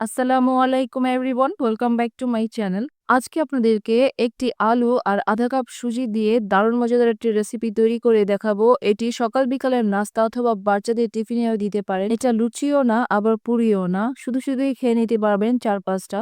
আসসালামু আলাইকুম everyone, welcome back to my channel. আজকে আপনাদেরকে একটি আলু আর আধা কাপ সুজি দিয়ে দারুণ মজাদার একটি রেসিপি তৈরি করে দেখাবো। এটি সকাল বিকালের নাস্তা অথবা বাচ্চাদের টিফিনেও দিতে পারেন। এটা লুচিও না, আবার পুরিও না। শুধু শুধুই খেয়ে নিতে পারবেন চার পাঁচটা।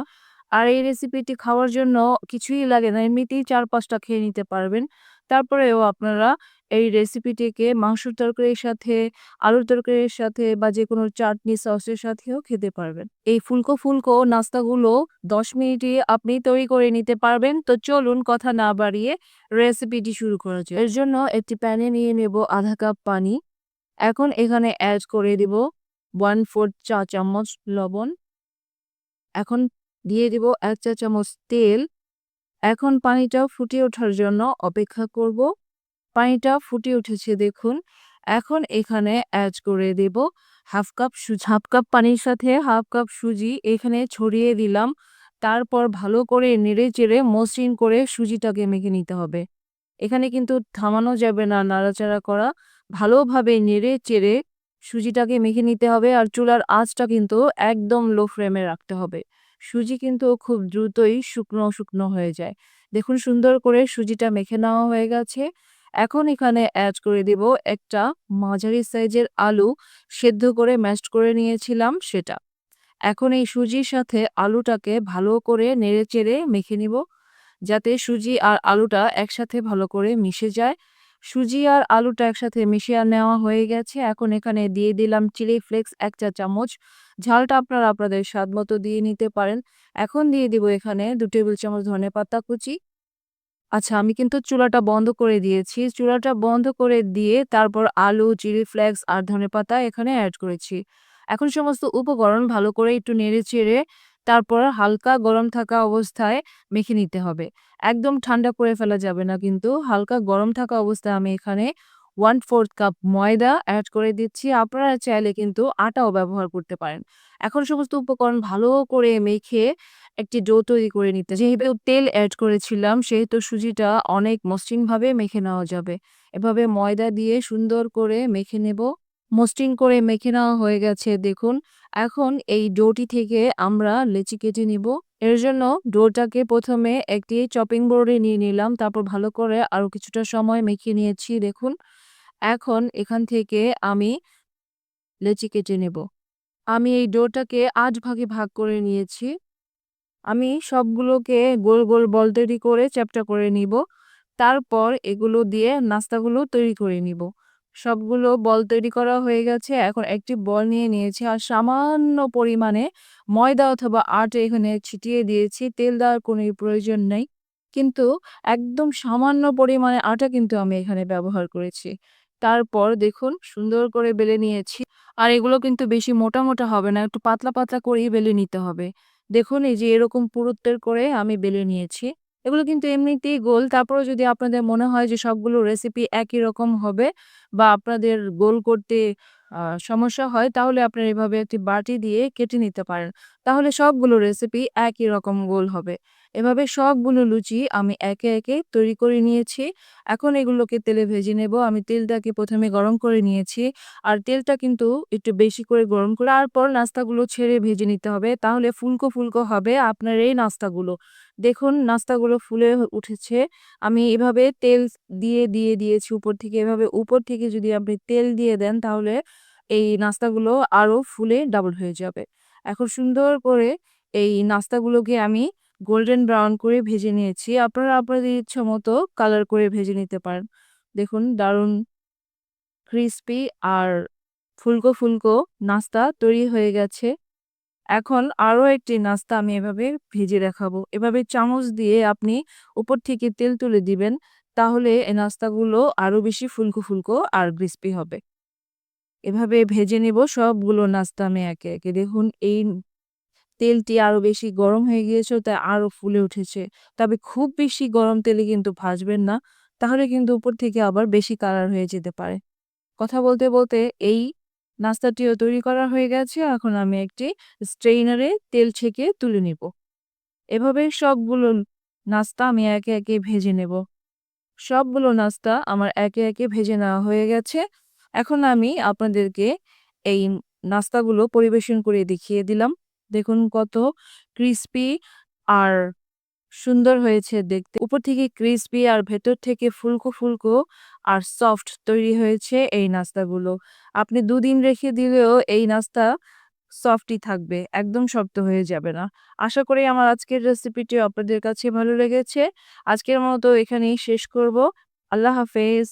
আর এই রেসিপিটি খাওয়ার জন্য কিছুই লাগে না। এমনিতেই চার পাঁচটা খেয়ে নিতে পারবেন। তারপরেও আপনারা এই রেসিপিটিকে মাংসর তরকারির সাথে, আলুর তরকারির সাথে বা যে কোনো চাটনি সসের সাথেও খেতে পারবেন। এই ফুলকো ফুলকো নাস্তাগুলো দশ মিনিটে আপনি তৈরি করে নিতে পারবেন। তো চলুন কথা না বাড়িয়ে রেসিপিটি শুরু করা যায় এর জন্য একটি প্যানে নিয়ে নেব আধা কাপ পানি। এখন এখানে অ্যাড করে দিব ওয়ান ফোর চা চামচ লবণ। এখন দিয়ে দিব এক চা চামচ তেল। এখন পানিটা ফুটে ওঠার জন্য অপেক্ষা করব। পানিটা ফুটে উঠেছে দেখুন। এখন এখানে অ্যাড করে দেব হাফ কাপ সুজি হাফ কাপ পানির সাথে হাফ কাপ সুজি এখানে ছড়িয়ে দিলাম। তারপর ভালো করে নেড়ে চেড়ে মসৃণ করে সুজিটাকে মেখে নিতে হবে। এখানে কিন্তু থামানো যাবে না নাড়াচাড়া করা। ভালোভাবে নেড়ে চেড়ে সুজিটাকে মেখে নিতে হবে আর চুলার আঁচটা কিন্তু একদম লো ফ্লেমে রাখতে হবে। সুজি কিন্তু খুব দ্রুতই শুকনো শুকনো হয়ে যায়। দেখুন সুন্দর করে সুজিটা মেখে নেওয়া হয়ে গেছে। এখন এখানে অ্যাড করে দিব একটা মাঝারি সাইজের আলু সেদ্ধ করে ম্যাশড করে নিয়েছিলাম সেটা। এখন এই সুজির সাথে আলুটাকে ভালো করে নেড়ে চেড়ে মেখে নিব, যাতে সুজি আর আলুটা একসাথে ভালো করে মিশে যায়। সুজি আর আলুটা একসাথে মিশিয়ে নেওয়া হয়ে গেছে। এখন এখানে দিয়ে দিলাম চিলি ফ্লেক্স এক চা চামচ। ঝালটা আপনারা আপনাদের স্বাদ মতো দিয়ে নিতে পারেন। এখন দিয়ে দিব এখানে দু টেবিল চামচ ধনে পাতা কুচি। আচ্ছা আমি কিন্তু চুলাটা বন্ধ করে দিয়েছি। চুলাটা বন্ধ করে দিয়ে তারপর আলু, চিলি ফ্লেক্স আর ধনে পাতা এখানে অ্যাড করেছি। এখন সমস্ত উপকরণ ভালো করে একটু নেড়ে চেড়ে তারপর হালকা গরম থাকা অবস্থায় মেখে নিতে হবে। একদম ঠান্ডা করে ফেলা যাবে না কিন্তু হালকা গরম থাকা অবস্থায় আমি এখানে ওয়ান ফোর্থ কাপ ময়দা অ্যাড করে দিচ্ছি। আপনারা চাইলে কিন্তু আটাও ব্যবহার করতে পারেন। এখন সমস্ত উপকরণ ভালো করে মেখে একটি ডো তৈরি করে নিতে। যেহেতু তেল অ্যাড করেছিলাম, সেহেতু সুজিটা অনেক মসৃণভাবে মেখে নেওয়া যাবে। এভাবে ময়দা দিয়ে সুন্দর করে মেখে নেব। মসৃণ করে মেখে নেওয়া হয়ে গেছে, দেখুন। এখন এই ডোটি থেকে আমরা লেচি কেটে নিব। এর জন্য ডোটাকে প্রথমে একটি চপিং বোর্ডে নিয়ে নিলাম, তারপর ভালো করে আরও কিছুটা সময় মেখে নিয়েছি, দেখুন। এখন এখান থেকে আমি লেচি কেটে নেব। আমি এই ডোটাকে আট ভাগে ভাগ করে নিয়েছি। আমি সবগুলোকে গোল গোল বল তৈরি করে চ্যাপটা করে নিব। তারপর এগুলো দিয়ে নাস্তাগুলো তৈরি করে নিব। সবগুলো বল তৈরি করা হয়ে গেছে। এখন একটি বল নিয়ে নিয়েছি আর সামান্য পরিমাণে ময়দা অথবা আট এখানে ছিটিয়ে দিয়েছি। তেল দেওয়ার কোনো প্রয়োজন নেই। কিন্তু একদম সামান্য পরিমাণে আটা কিন্তু আমি এখানে ব্যবহার করেছি। তারপর দেখুন সুন্দর করে বেলে নিয়েছি। আর এগুলো কিন্তু বেশি মোটা মোটা হবে না, একটু পাতলা পাতলা করেই বেলে নিতে হবে। দেখুন এই যে এরকম পুরুত্বের করে আমি বেলে নিয়েছি। এগুলো কিন্তু এমনিতেই গোল। তারপরে যদি আপনাদের মনে হয় যে সবগুলো রেসিপি একই রকম হবে বা আপনাদের গোল করতে সমস্যা হয়, তাহলে আপনারা এভাবে একটি বাটি দিয়ে কেটে নিতে পারেন। তাহলে সবগুলো রেসিপি একই রকম গোল হবে। এভাবে সবগুলো লুচি আমি একে একে তৈরি করে নিয়েছি। এখন এগুলোকে তেলে ভেজে নেব। আমি তেলটাকে প্রথমে গরম করে নিয়েছি। আর তেলটা কিন্তু একটু বেশি করে গরম করে তারপর নাস্তাগুলো ছেড়ে ভেজে নিতে হবে। তাহলে ফুলকো ফুলকো হবে আপনার এই নাস্তাগুলো। দেখুন নাস্তাগুলো ফুলে উঠেছে। আমি এভাবে তেল দিয়ে দিয়ে দিয়েছি উপর থেকে। এভাবে উপর থেকে যদি আপনি তেল দিয়ে দেন তাহলে এই নাস্তাগুলো আরও ফুলে ডাবল হয়ে যাবে। এখন সুন্দর করে এই নাস্তাগুলোকে আমি গোল্ডেন ব্রাউন করে ভেজে নিয়েছি। আপনারা আপনাদের ইচ্ছা মতো কালার করে ভেজে নিতে পারেন। দেখুন, দারুণ ক্রিস্পি আর ফুলকো ফুলকো নাস্তা তৈরি হয়ে গেছে। এখন আরও একটি নাস্তা আমি এভাবে ভেজে দেখাবো। এভাবে চামচ দিয়ে আপনি উপর থেকে তেল তুলে দিবেন, তাহলে এই নাস্তাগুলো আরও বেশি ফুলকো ফুলকো আর ক্রিস্পি হবে। এভাবে ভেজে নেব সবগুলো নাস্তা আমি একে একে। দেখুন, এই তেলটি আরও বেশি গরম হয়ে গিয়েছে তাই আরও ফুলে উঠেছে। তবে খুব বেশি গরম তেলে কিন্তু ভাজবেন না, তাহলে কিন্তু উপর থেকে আবার বেশি কালার হয়ে যেতে পারে। কথা বলতে বলতে এই নাস্তাটিও তৈরি করা হয়ে গেছে, এখন আমি একটি স্ট্রেইনারে তেল ছেঁকে তুলে নিব। এভাবে সবগুলো নাস্তা আমি একে একে ভেজে নেব। সবগুলো নাস্তা আমার একে একে ভেজে নেওয়া হয়ে গেছে। এখন আমি আপনাদেরকে এই নাস্তাগুলো পরিবেশন করে দেখিয়ে দিলাম। দেখুন কত ক্রিস্পি আর সুন্দর হয়েছে দেখতে। উপর থেকে ক্রিস্পি আর ভেতর থেকে ফুলকো ফুলকো আর সফট তৈরি হয়েছে এই নাস্তাগুলো। আপনি দুদিন রেখে দিলেও এই নাস্তা সফটই থাকবে, একদম শক্ত হয়ে যাবে না। আশা করি আমার আজকের রেসিপিটি আপনাদের কাছে ভালো লেগেছে। আজকের মতো এখানেই শেষ করব। আল্লাহ হাফেজ।